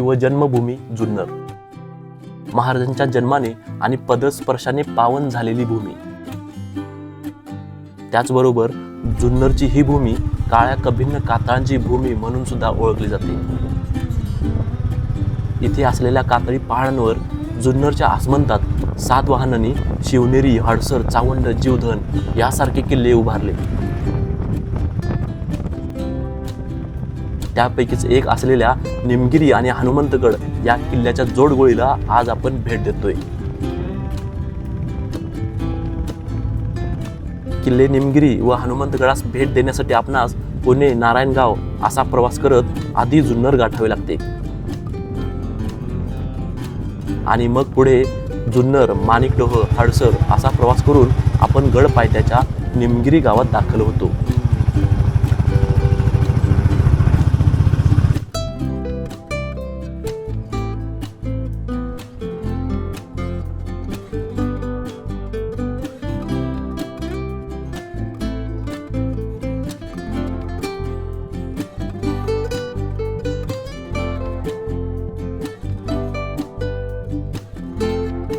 व जन्मभूमी जुन्नर. महाराजांच्या जन्माने आणि पदस्पर्शाने पावन झालेली भूमी. त्याचबरोबर जुन्नरची ही भूमी काळ्या कभिन्न कातळांची भूमी म्हणून सुद्धा ओळखली जाते. इथे असलेल्या कातळी पहाडांवर जुन्नरच्या आसमंतात सातवाहनांनी शिवनेरी हडसर चावंड जीवधन यासारखे किल्ले उभारले. त्यापैकीच एक असलेल्या निमगिरी आणि हनुमंतगड या किल्ल्याच्या जोडगोळीला आज आपण भेट देतोय. किल्ले निमगिरी व हनुमंतगडास भेट देण्यासाठी आपणास पुणे नारायणगाव असा प्रवास करत आधी जुन्नर गाठावे लागते. आणि मग पुढे जुन्नर माणिकडोह हडसर असा प्रवास करून आपण गड पायथ्याच्या निमगिरी गावात दाखल होतो.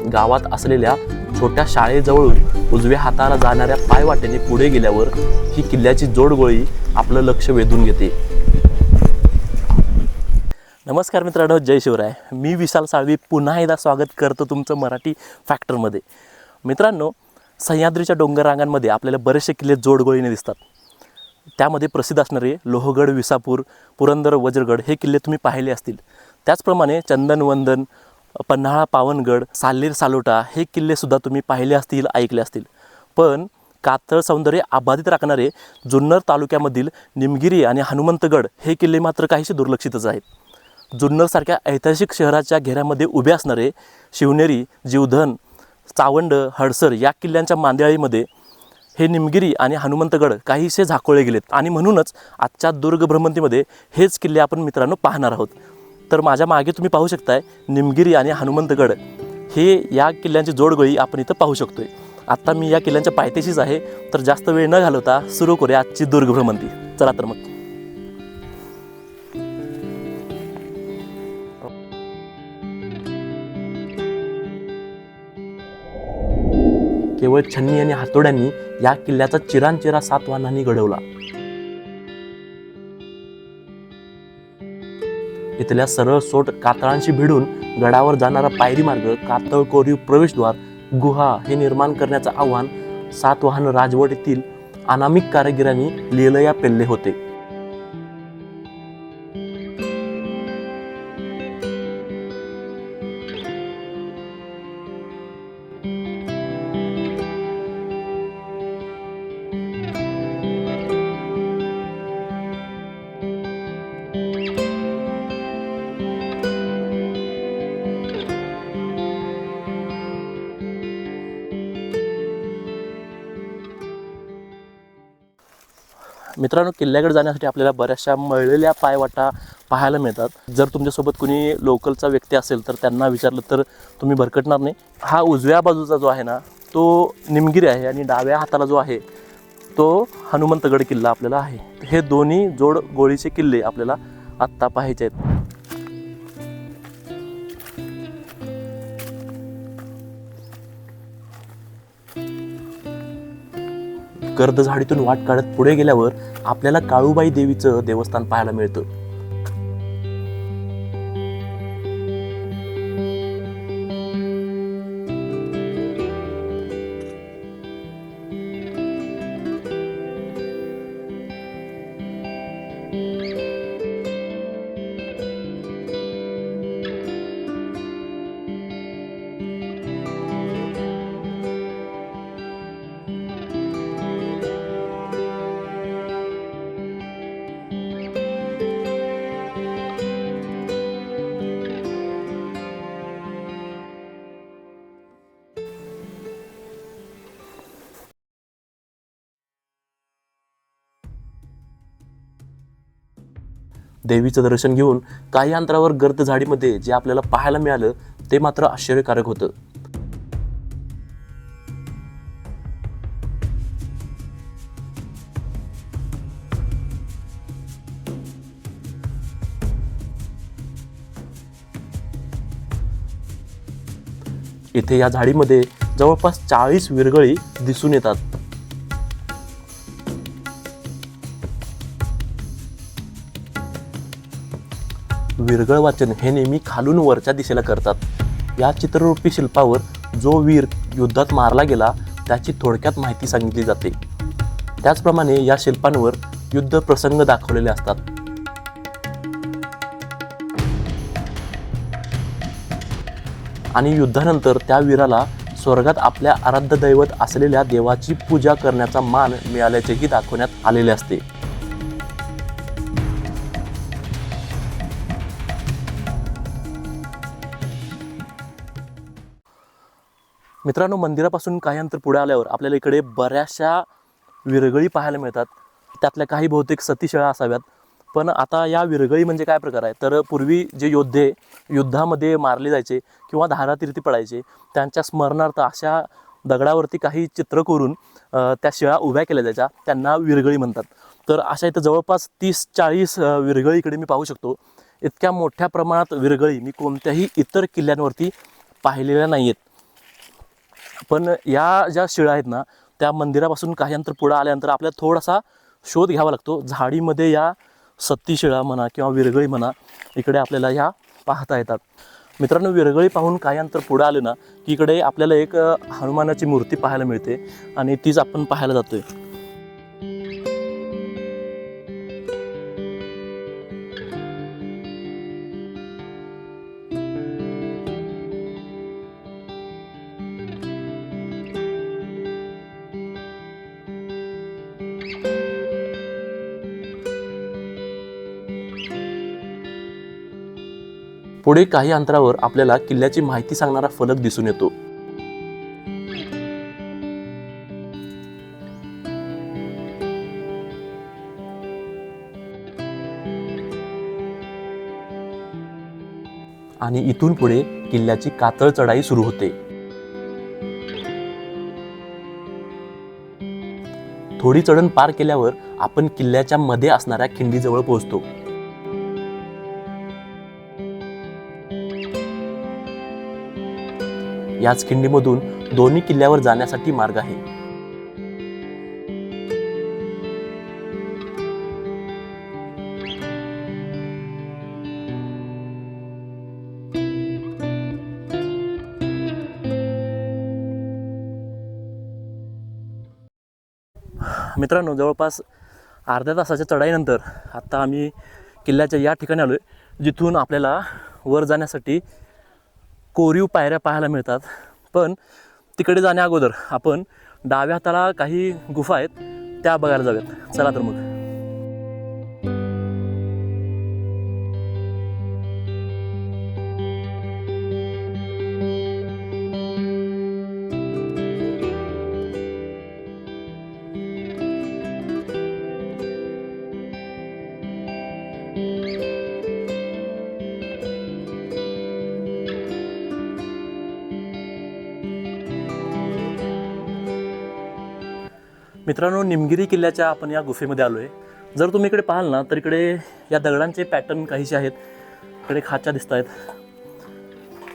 गावात असलेल्या छोट्या शाळेजवळून उजव्या हाताला जाणाऱ्या पायवाटेने पुढे गेल्यावर ही किल्ल्याची जोडगोळी आपलं लक्ष वेधून घेते. नमस्कार मित्रांनो जय शिवराय. मी विशाल साळवी पुन्हा एकदा स्वागत करतो तुमचं मराठी फॅक्टरमध्ये मित्रांनो सह्याद्रीच्या डोंगररांगांमध्ये आपल्याला बरेचसे किल्ले जोडगोळीने दिसतात. त्यामध्ये प्रसिद्ध असणारे लोहगड विसापूर पुरंदर वज्रगड हे किल्ले तुम्ही पाहिले असतील. त्याचप्रमाणे चंदनवंदन पन्हाळा पावनगड साल्लेर सालोटा हे किल्लेसुद्धा तुम्ही पाहिले असतील ऐकले असतील. पण कातळ सौंदर्य अबाधित राखणारे जुन्नर तालुक्यामधील निमगिरी आणि हनुमंतगड हे किल्ले मात्र काहीसे दुर्लक्षितच आहेत. जुन्नरसारख्या ऐतिहासिक शहराच्या घेऱ्यामध्ये उभे असणारे शिवनेरी जीवधन चावंड हडसर या किल्ल्यांच्या मांदियाळीमध्ये हे निमगिरी आणि हनुमंतगड काहीसे झाकोळे गेलेत. आणि म्हणूनच आजच्या दुर्ग भ्रमंतीमध्ये हेच किल्ले आपण मित्रांनो पाहणार आहोत. तर माझ्या मागे तुम्ही पाहू शकताय निमगिरी आणि हनुमंतगड. हे या किल्ल्यांची जोडगोळी आपण इथं पाहू शकतोय. आत्ता मी या किल्ल्यांच्या पायथ्याशीच आहे. तर जास्त वेळ न घालवता सुरू करूया आजची दुर्ग भ्रमंती चला तर मग. केवळ छन्नी आणि हातोड्यांनी या किल्ल्याचा चिरांचिरा सात वाहनांनी घडवला. इथल्या सरळ सोट कातळांशी भिडून गडावर जाणारा पायरी मार्ग कातळ कोरीव प्रवेशद्वार गुहा हे निर्माण करण्याचं आव्हान सातवाहन राजवट येथील अनामिक कारागिरांनी लिहिलया पेलले होते. मित्रांनो किल्ल्याकडे जाण्यासाठी आपल्याला बऱ्याचशा मळलेल्या पायवाटा पाहायला मिळतात. जर तुमच्यासोबत कुणी लोकलचा व्यक्ती असेल तर त्यांना विचारलं तर तुम्ही भरकटणार नाही. हा उजव्या बाजूचा जो आहे ना तो निमगिरी आहे आणि डाव्या हाताला जो आहे तो हनुमंतगड किल्ला आपल्याला आहे. हे दोन्ही जोड गोळीचे किल्ले आपल्याला आत्ता पाहायचे आहेत. गर्दझाडीतून वाट काढत पुढे गेल्यावर आपल्याला काळूबाई देवीचं देवस्थान पाहायला मिळतं. देवीचं दर्शन घेऊन काही अंतरावर गर्द झाडीमध्ये जे आपल्याला पाहायला मिळालं ते मात्र आश्चर्यकारक होतं. इथे या झाडीमध्ये जवळपास चाळीस विरगळी दिसून येतात. विरगळ वाचन हे नेहमी खालून वरच्या दिशेला करतात. या चित्ररूपी शिल्पावर जो वीर युद्धात मारला गेला त्याची थोडक्यात माहिती सांगितली जाते. त्याचप्रमाणे या शिल्पांवर युद्ध प्रसंग दाखवलेले असतात. आणि युद्धानंतर त्या वीराला स्वर्गात आपल्या आराध्य दैवत असलेल्या देवाची पूजा करण्याचा मान मिळाल्याचेही दाखवण्यात आलेले असते. मित्रांनो मंदिरापासून काही अंतर पुढे आल्यावर आपल्याला इकडे बऱ्याचशा विरगळी पाहायला मिळतात. त्यातल्या काही बहुतेक सतीशेळा असाव्यात. पण आता या विरगळी म्हणजे काय प्रकार आहे? तर पूर्वी जे योद्धे युद्धामध्ये मारले जायचे किंवा धारातीर्थी पडायचे त्यांच्या स्मरणार्थ अशा दगडावरती काही चित्र करून त्या शिळा उभ्या केल्या जायच्या. त्यांना विरगळी म्हणतात. तर अशा इथं जवळपास तीस चाळीस विरगळी इकडे मी पाहू शकतो. इतक्या मोठ्या प्रमाणात विरगळी मी कोणत्याही इतर किल्ल्यांवरती पाहिलेल्या नाही आहेत पण या ज्या शिळा आहेत ना त्या मंदिरापासून काही अंतर पुढं आल्यानंतर आपल्याला थोडासा शोध घ्यावा लागतो. झाडीमध्ये या सत्ती शिळा म्हणा किंवा विरगळी म्हणा इकडे आपल्याला ह्या पाहता येतात. मित्रांनो विरगळी पाहून काही अंतर पुढं आले ना की इकडे आपल्याला एक हनुमानाची मूर्ती पाहायला मिळते आणि तीच आपण पाहायला जातो आहे पुढे काही अंतरावर आपल्याला किल्ल्याची माहिती सांगणारा फलक दिसून येतो. आणि इथून पुढे किल्ल्याची कातळ चढाई सुरू होते. थोडी चढण पार केल्यावर आपण किल्ल्याच्या मध्ये असणाऱ्या खिंडीजवळ पोहोचतो. याच खिंडीमधून दोन्ही किल्ल्यावर जाण्यासाठी मार्ग आहे. मित्रांनो जवळपास अर्ध्या तासाच्या चढाईनंतर आत्ता आम्ही किल्ल्याच्या या ठिकाणी आलो आहे जिथून आपल्याला वर जाण्यासाठी कोरीव पायऱ्या पाहायला मिळतात. पण तिकडे जाण्या अगोदर आपण डाव्या हाताला काही गुफा आहेत त्या बघायला जाऊयात. चला तर मग. मित्रांनो निमगिरी किल्ल्याच्या आपण या गुफेमध्ये आलो आहे जर तुम्ही इकडे पाहाल ना तर इकडे या दगडांचे पॅटर्न काहीसे आहेत. इकडे खाच्या दिसत आहेत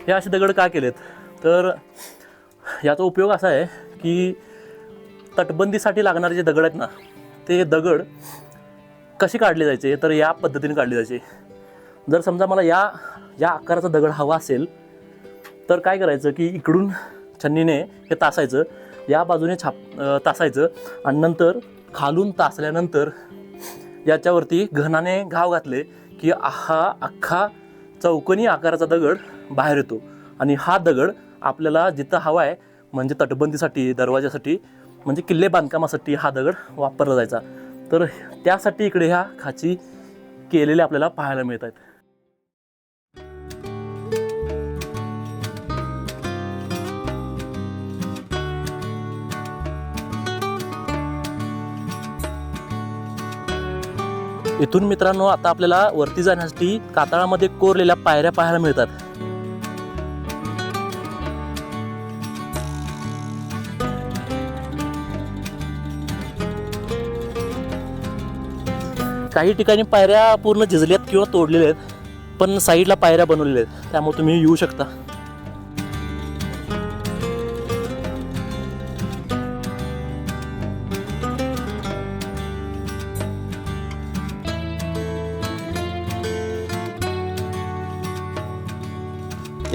हे असे दगड का केलेत? तर याचा उपयोग असा आहे की तटबंदीसाठी लागणारे जे दगड आहेत ना ते दगड कसे काढले जायचे? तर या पद्धतीने काढले जायचे. जर समजा मला या या आकाराचा दगड हवा असेल तर काय करायचं की इकडून छन्नीने हे तासायचं. या बाजूने छाप तासायचं. आणि नंतर खालून तासल्यानंतर याच्यावरती घनाने घाव घातले की हा अख्खा चौकनी आकाराचा दगड बाहेर येतो. आणि हा दगड आपल्याला जिथं हवा आहे म्हणजे तटबंदीसाठी दरवाजासाठी म्हणजे किल्ले बांधकामासाठी हा दगड वापरला जायचा. तर त्यासाठी इकडे ह्या खाची केलेल्या आपल्याला पाहायला मिळत आहेत इथून मित्रांनो आता आपल्याला वरती जाण्यासाठी कातळामध्ये कोरलेल्या पायऱ्या पाहायला मिळतात. काही ठिकाणी पायऱ्या पूर्ण झिजल्यात किंवा तोडलेल्या आहेत पण साईडला पायऱ्या बनवलेल्या आहेत. त्यामुळे तुम्ही येऊ शकता.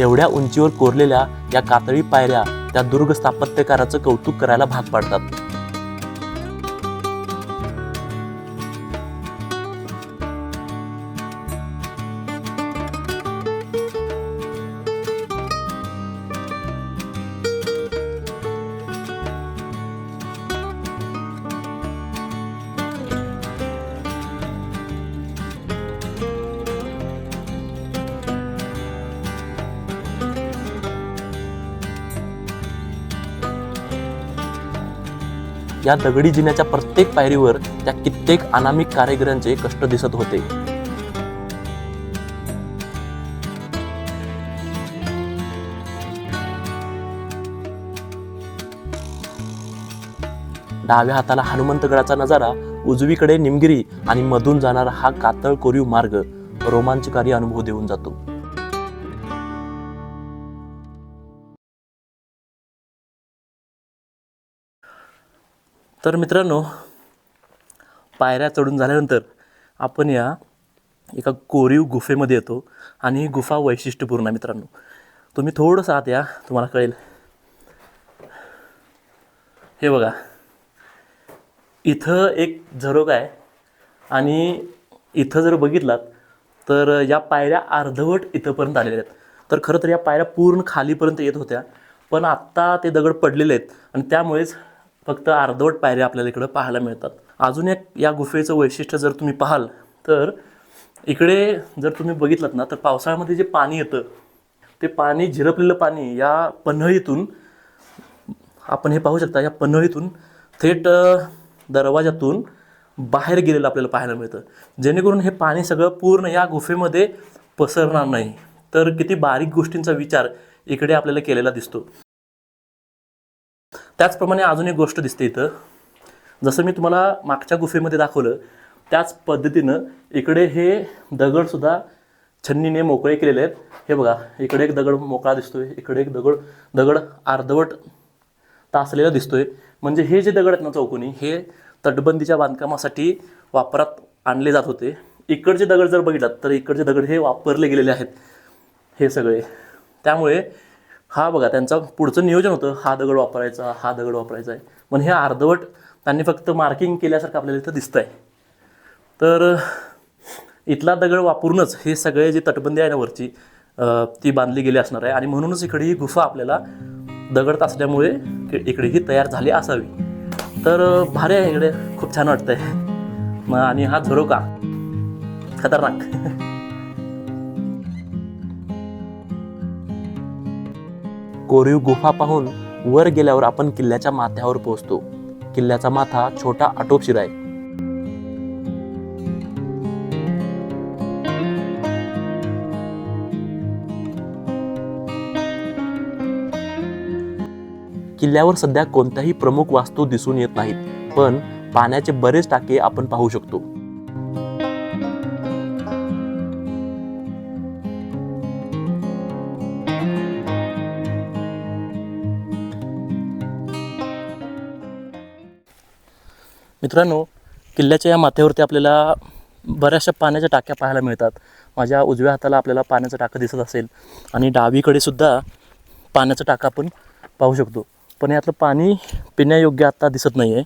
एवढ्या उंचीवर कोरलेल्या या कातळी पायऱ्या त्या दुर्ग स्थापत्यकाराचं कौतुक करायला भाग पाडतात. या दगडी जिन्याच्या प्रत्येक पायरीवर त्या कित्येक अनामिक कारागिरांचे कष्ट दिसत होते. डाव्या हाताला हनुमंतगडाचा नजारा उजवीकडे निमगिरी आणि मधून जाणारा हा कातळ कोरीव मार्ग रोमांचकारी अनुभव देऊन जातो. तर मित्रांनो पायऱ्या चढून झाल्यानंतर आपण या एका कोरीव गुफेमध्ये येतो आणि ही गुफा वैशिष्ट्यपूर्ण आहे मित्रांनो. तुम्ही थोडंसं आत या तुम्हाला कळेल. हे बघा इथं एक झरोका आहे आणि इथं जर बघितलात तर या पायऱ्या अर्धवट इथंपर्यंत आलेल्या आहेत. तर खरं तर या पायऱ्या पूर्ण खालीपर्यंत येत होत्या पण आत्ता ते दगड पडलेले आहेत आणि त्यामुळेच फक्त अर्धवट पायऱ्या आपल्याला इकडं पाहायला मिळतात. अजून एक या गुफेचं वैशिष्ट्य जर तुम्ही पाहाल तर इकडे जर तुम्ही बघितलात ना तर पावसाळ्यामध्ये जे पाणी येतं ते पाणी झिरपलेलं पाणी या पन्हळीतून आपण हे पाहू शकता या पन्हळीतून थेट दरवाजातून बाहेर गेलेलं आपल्याला पाहायला मिळतं. जेणेकरून हे पाणी सगळं पूर्ण या गुफेमध्ये पसरणार नाही. तर किती बारीक गोष्टींचा विचार इकडे आपल्याला केलेला दिसतो. त्याचप्रमाणे अजून एक गोष्ट दिसते इथं. जसं मी तुम्हाला मागच्या गुफेमध्ये दाखवलं त्याच पद्धतीनं इकडे हे दगडसुद्धा छन्नीने मोकळे केलेले आहेत. हे बघा इकडे एक दगड मोकळा दिसतोय इकडे एक दगड दगड अर्धवट तासलेला दिसतोय. म्हणजे हे जे दगड आहेत ना चौकोनी हे तटबंदीच्या बांधकामासाठी वापरात आणले जात होते. इकडचे दगड जर बघितलात तर इकडचे दगड हे वापरले गेलेले आहेत हे सगळे. त्यामुळे हा बघा त्यांचं पुढचं नियोजन होतं. हा दगड वापरायचा हा दगड वापरायचा आहे. पण हे अर्धवट त्यांनी फक्त मार्किंग केल्यासारखं आपल्याला इथं दिसतंय. तर इथला दगड वापरूनच हे सगळे जे तटबंदी आहे ना वरची ती बांधली गेली असणार आहे. आणि म्हणूनच इकडे ही गुफा आपल्याला दगड असल्यामुळे इकडे ही तयार झाली असावी. तर भारी आहे इकडे. खूप छान वाटतंय. आणि हा झरोका. खतरनाक. कोरीव गुफा पाहून वर गेल्यावर आपण किल्ल्याच्या माथ्यावर पोहोचतो. किल्ल्याचा माथा छोटा आटोपशीर आहे. किल्ल्यावर सध्या कोणत्याही प्रमुख वास्तू दिसून येत नाहीत पण पाण्याचे बरेच टाके आपण पाहू शकतो. मित्रांनो किल्ल्याच्या या माथ्यावरती आपल्याला बऱ्याचशा पाण्याच्या टाक्या पाहायला मिळतात. माझ्या उजव्या हाताला आपल्याला पाण्याचं टाकं दिसत असेल आणि डावीकडे सुद्धा पाण्याचं टाकं आपण पाहू शकतो. पण यातलं पाणी पिण्यायोग्य आता दिसत नाही आहे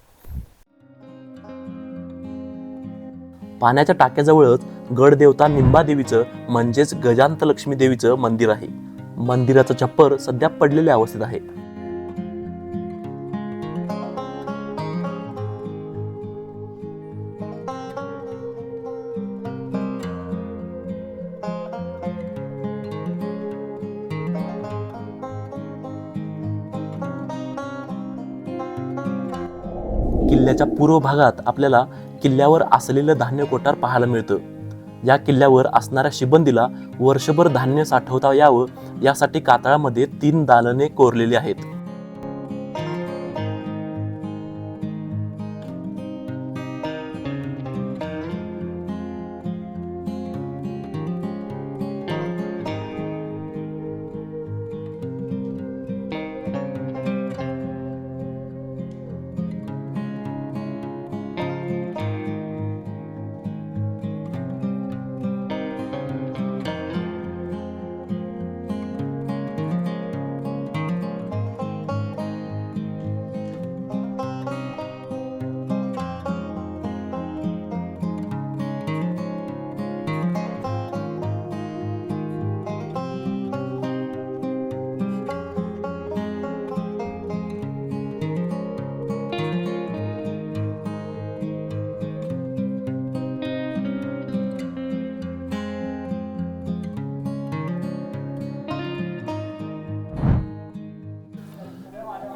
पाण्याच्या टाक्याजवळच गडदेवता निंबादेवीचं म्हणजेच गजांत लक्ष्मी देवीचं मंदिर आहे. मंदिराचं छप्पर सध्या पडलेल्या अवस्थेत आहे. किल्ल्याच्या पूर्व भागात आपल्याला किल्ल्यावर असलेलं धान्य कोठार पाहायला मिळतं. या किल्ल्यावर असणाऱ्या शिबंदीला वर्षभर धान्य साठवता यावं यासाठी कातळामध्ये तीन दालने कोरलेली आहेत.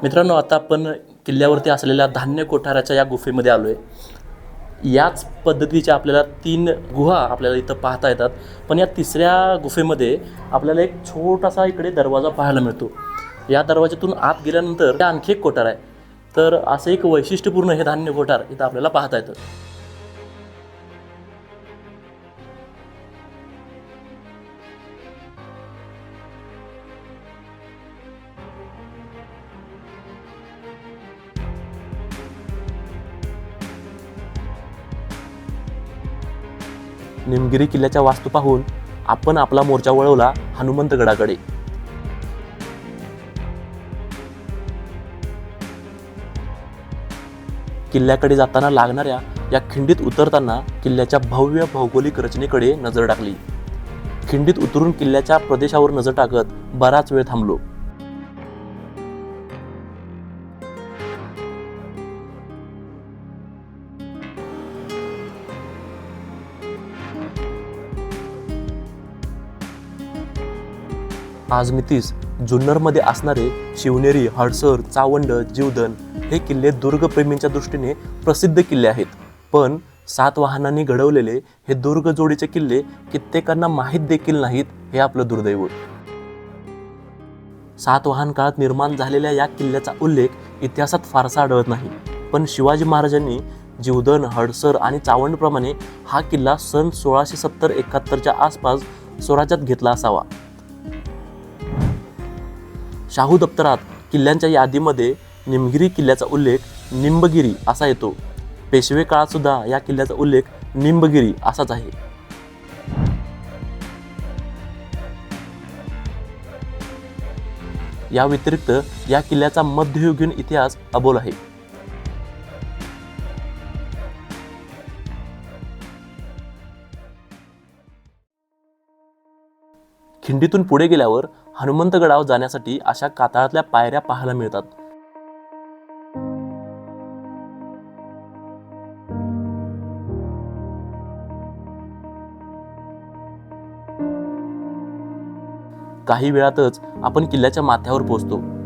मित्रांनो आता आपण किल्ल्यावरती असलेल्या धान्य कोठाराच्या या गुफेमध्ये आलो आहे याच पद्धतीच्या आपल्याला तीन गुहा आपल्याला इथं पाहता येतात. पण या तिसऱ्या गुफेमध्ये आपल्याला एक छोटासा इकडे दरवाजा पाहायला मिळतो. या दरवाज्यातून आत गेल्यानंतर त्या आणखी एक कोठार आहे. तर असं एक वैशिष्ट्यपूर्ण हे धान्य कोठार इथं आपल्याला पाहता येतं. निमगिरी किल्ल्याच्या वास्तू पाहून आपण आपला मोर्चा वळवला हनुमंतगडाकडे किल्ल्याकडे जाताना लागणाऱ्या या खिंडीत उतरताना किल्ल्याच्या भव्य भौगोलिक रचनेकडे नजर टाकली. खिंडीत उतरून किल्ल्याच्या प्रदेशावर नजर टाकत बराच वेळ थांबलो. आज मितीस जुन्नरमध्ये असणारे शिवनेरी हडसर चावंड जीवधन हे किल्ले दुर्गप्रेमींच्या दृष्टीने प्रसिद्ध किल्ले आहेत. पण सात वाहनांनी घडवलेले हे दुर्ग जोडीचे किल्ले कित्येकांना माहीत देखील नाहीत हे आपलं दुर्दैव. सात वाहन काळात निर्माण झालेल्या या किल्ल्याचा उल्लेख इतिहासात फारसा आढळत नाही. पण शिवाजी महाराजांनी जीवधन हडसर आणि चावंडप्रमाणे हा किल्ला सन सोळाशे सत्तर एकाहत्तरच्या आसपास स्वराज्यात घेतला असावा. शाहू दप्तरात किल्ल्यांच्या यादीमध्ये निमगिरी किल्ल्याचा उल्लेख निंबगिरी असा येतो. पेशवे काळात सुद्धा या किल्ल्याचा उल्लेख निंबगिरी असाच आहे. या व्यतिरिक्त या किल्ल्याचा मध्ययुगीन इतिहास अबोल आहे. खिंडीतून पुढे गेल्यावर हनुमंतगडावर जाण्यासाठी अशा कातळातल्या पायऱ्या पाहायला मिळतात. काही वेळातच आपण किल्ल्याच्या माथ्यावर पोहोचतो.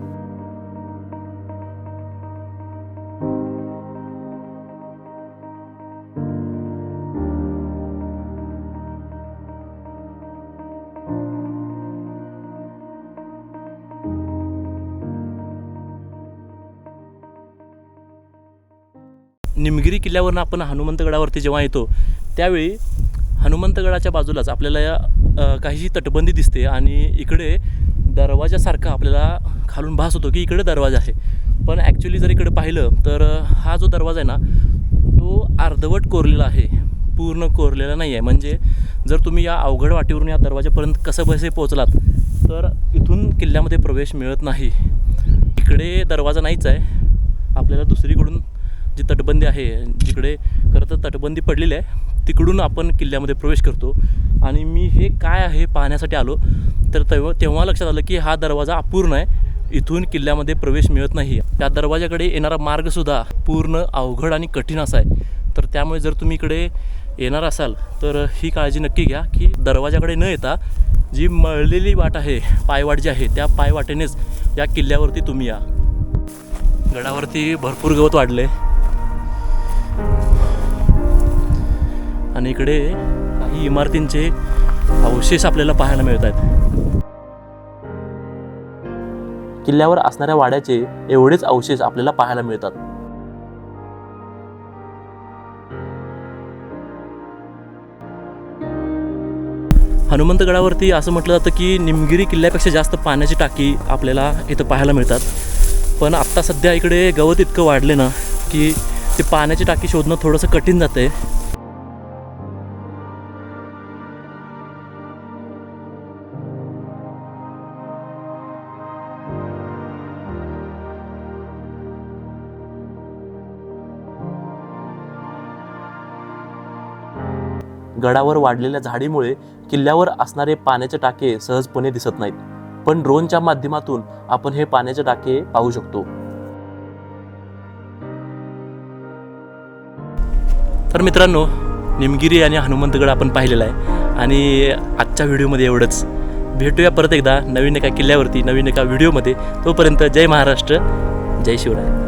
निमगिरी किल्ल्यावरून आपण हनुमंतगडावरती जेव्हा येतो त्यावेळी हनुमंतगडाच्या बाजूलाच आपल्याला काहीशी तटबंदी दिसते आणि इकडे दरवाजासारखा आपल्याला खालून भास होतो की इकडे दरवाजा आहे. पण ॲक्च्युली जर इकडे पाहिलं तर हा जो दरवाजा आहे ना तो अर्धवट कोरलेला आहे. पूर्ण कोरलेला नाही आहे म्हणजे जर तुम्ही या अवघड वाटेवरून या दरवाजापर्यंत कसं बसे पोहोचलात तर इथून किल्ल्यामध्ये प्रवेश मिळत नाही. इकडे दरवाजा नाहीच आहे. आपल्याला दुसरीकडून जी तटबंदी आहे जिकडे खरं तर तटबंदी पडलेली आहे तिकडून आपण किल्ल्यामध्ये प्रवेश करतो. आणि मी हे काय आहे पाहण्यासाठी आलो तर तेव्हा तेव्हा लक्षात आलं की हा दरवाजा अपूर्ण आहे. इथून किल्ल्यामध्ये प्रवेश मिळत नाही. त्या दरवाजाकडे येणारा मार्गसुद्धा पूर्ण अवघड आणि कठीण असा आहे. तर त्यामुळे जर तुम्ही इकडे येणार असाल तर ही काळजी नक्की घ्या की दरवाजाकडे न येता जी मळलेली वाट आहे पायवाट जी आहे त्या पायवाटेनेच या किल्ल्यावरती तुम्ही या. गडावरती भरपूर गवत वाढले आणि इकडे काही इमारतींचे अवशेष आपल्याला पाहायला मिळत आहेत किल्ल्यावर असणाऱ्या वाड्याचे एवढेच अवशेष आपल्याला पाहायला मिळतात. हनुमंतगडावरती असं म्हटलं जातं की निमगिरी किल्ल्यापेक्षा जास्त पाण्याची टाकी आपल्याला इथं पाहायला मिळतात. पण आत्ता सध्या इकडे गवत इतकं वाढले ना की ते पाण्याची टाकी शोधणं थोडंसं कठीण जातं गडावर वाढलेल्या झाडीमुळे किल्ल्यावर असणारे पाण्याचे टाके सहजपणे दिसत नाहीत. पण ड्रोनच्या माध्यमातून आपण हे पाण्याचे टाके पाहू शकतो. तर मित्रांनो निमगिरी आणि हनुमंतगड आपण पाहिलेला आहे. आणि आजच्या व्हिडिओमध्ये एवढंच. भेटूया परत एकदा नवीन एका किल्ल्यावरती नवीन एका व्हिडिओमध्ये. तोपर्यंत जय महाराष्ट्र जय शिवराय.